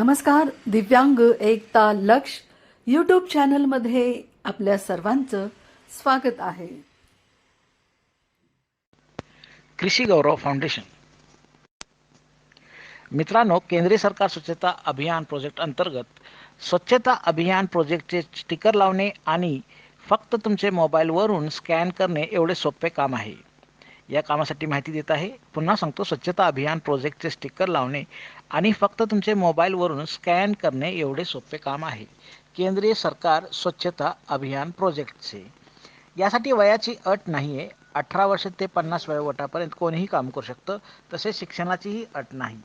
नमस्कार दिव्यांग एकता लक्ष यूट्यूब चॅनलमध्ये आपल्या सर्वांचं स्वागत आहे. कृषी गौरव फाउंडेशन मित्रांनो केंद्रीय सरकार स्वच्छता अभियान प्रोजेक्ट अंतर्गत स्वच्छता अभियान प्रोजेक्टचे स्टिकर लावणे आणि फक्त तुमचे मोबाईलवरून स्कॅन करणे एवढे सोपे काम आहे. या कामासाठी माहिती देत आहे. पुन्हा सांगतो स्वच्छता अभियान प्रोजेक्टचे स्टिकर लावणे आणि फक्त तुमचे मोबाईलवरून स्कॅन करणे एवढे सोपे काम आहे. केंद्रीय सरकार स्वच्छता अभियान प्रोजेक्टचे यासाठी वयाची अट नाही आहे अठरा वर्ष ते पन्नास वयोगटापर्यंत कोणीही काम करू शकतं. तसेच शिक्षणाचीही अट नाही.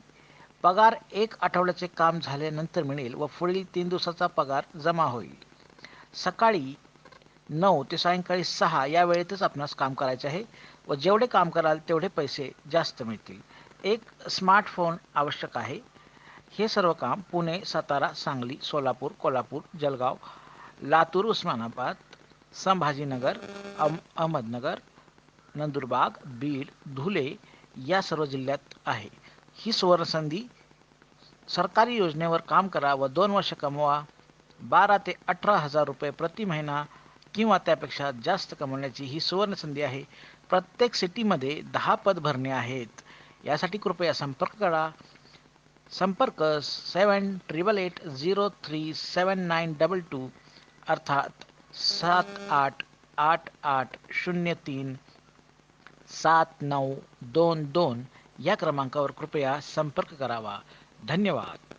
पगार एक आठवड्याचे काम झाल्यानंतर मिळेल व पुढील तीन दिवसाचा पगार जमा होईल. सकाळी नऊ ते सायंकाळी सहा या वेळेतच आपणास काम करायचे आहे व जेवढे काम कराल तेवढे पैसे जास्त मिळतील. एक स्मार्टफोन आवश्यक आहे. हे सर्व काम पुणे सातारा सांगली सोलापूर कोल्हापूर जळगाव लातूर उस्मानाबाद संभाजीनगर अम अहमदनगर नंदुरबाग बीड धुले या सर्व जिल्ह्यात आहे. ही सुवर्णसंधी सरकारी योजनेवर काम करा व दोन वर्ष कमवा. बारा ते अठरा हजार रुपये प्रति महिना किंवा त्यापेक्षा जास्त कमवण्याची ही सुवर्णसंधी आहे. प्रत्येक सिटीमध्ये दहा पद भरणे आहेत. यासाठी कृपया संपर्क करा. संपर्क seven triple eight zero three seven nine double two अर्थात सात आठ आठ आठ शून्य तीन सात नऊ दोन दोन या क्रमांकावर कृपया संपर्क करावा. धन्यवाद.